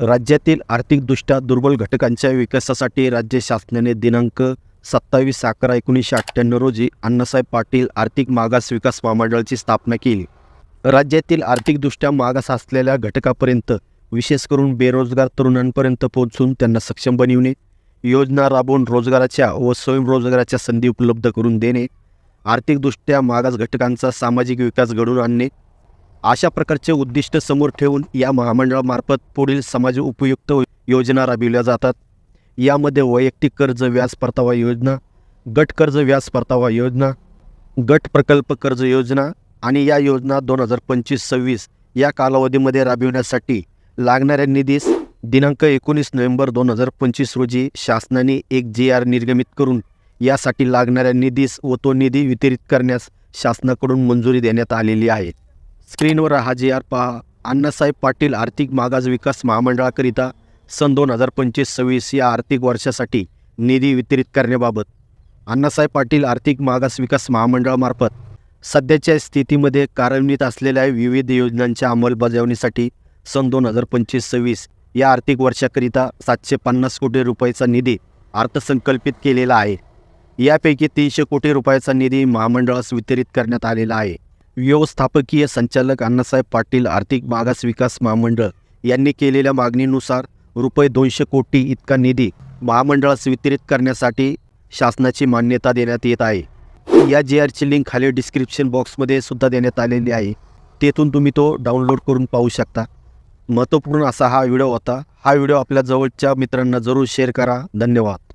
राज्यातील आर्थिकदृष्ट्या दुर्बल घटकांच्या विकासासाठी राज्य शासनाने दिनांक सत्तावीस अकरा एकोणीसशे अठ्ठ्याण्णव रोजी अण्णासाहेब पाटील आर्थिक मागास विकास महामंडळाची स्थापना केली. राज्यातील आर्थिकदृष्ट्या मागास असलेल्या घटकापर्यंत विशेष करून बेरोजगार तरुणांपर्यंत पोहोचून त्यांना सक्षम बनविणे योजना राबवून रोजगाराच्या व स्वयंरोजगाराच्या संधी उपलब्ध करून देणे आर्थिकदृष्ट्या मागास घटकांचा सामाजिक विकास घडवून आणणे अशा प्रकारचे उद्दिष्ट समोर ठेवून या महामंडळामार्फत पुढील समाज उपयुक्त योजना राबविल्या जातात. यामध्ये वैयक्तिक कर्ज व्याज परतावा योजना गट कर्ज व्याज परतावा योजना गट प्रकल्प कर्ज योजना आणि या योजना दोन हजार पंचवीस सव्वीस या कालावधीमध्ये राबविण्यासाठी लागणाऱ्या निधीस दिनांक एकोणीस नोव्हेंबर दोन हजार पंचवीस रोजी शासनाने एक जी आर निर्गमित करून यासाठी लागणाऱ्या निधीस व तो निधी वितरित करण्यास शासनाकडून मंजुरी देण्यात आलेली आहे. स्क्रीनवर हा आर पहा. अण्णासाहेब पाटील आर्थिक मागास विकास महामंडळाकरिता सन दोन हजार पंचवीस सव्वीस या आर्थिक वर्षासाठी निधी वितरित करण्याबाबत अण्णासाहेब पाटील आर्थिक मागास विकास महामंडळामार्फत सध्याच्या स्थितीमध्ये कार्यान्वित असलेल्या विविध योजनांच्या अंमलबजावणीसाठी सन दोन हजार पंचवीस सव्वीस या आर्थिक वर्षाकरिता सातशे पन्नास कोटी रुपयाचा निधी अर्थसंकल्पित केलेला आहे. यापैकी तीनशे कोटी रुपयाचा निधी महामंडळास वितरित करण्यात आलेला आहे. व्यवस्थापकीय संचालक अण्णासाहेब पाटील आर्थिक मागास विकास महामंडळ यांनी केलेल्या मागणीनुसार रुपये दोनशे कोटी इतका निधी महामंडळास वितरित करण्यासाठी शासनाची मान्यता देण्यात येत आहे. या जे आरची लिंक खाली डिस्क्रिप्शन बॉक्समध्ये सुद्धा देण्यात आलेली आहे. तेथून तुम्ही तो डाउनलोड करून पाहू शकता. महत्त्वपूर्ण असा हा व्हिडिओ होता. हा व्हिडिओ आपल्या जवळच्या मित्रांना जरूर शेअर करा. धन्यवाद.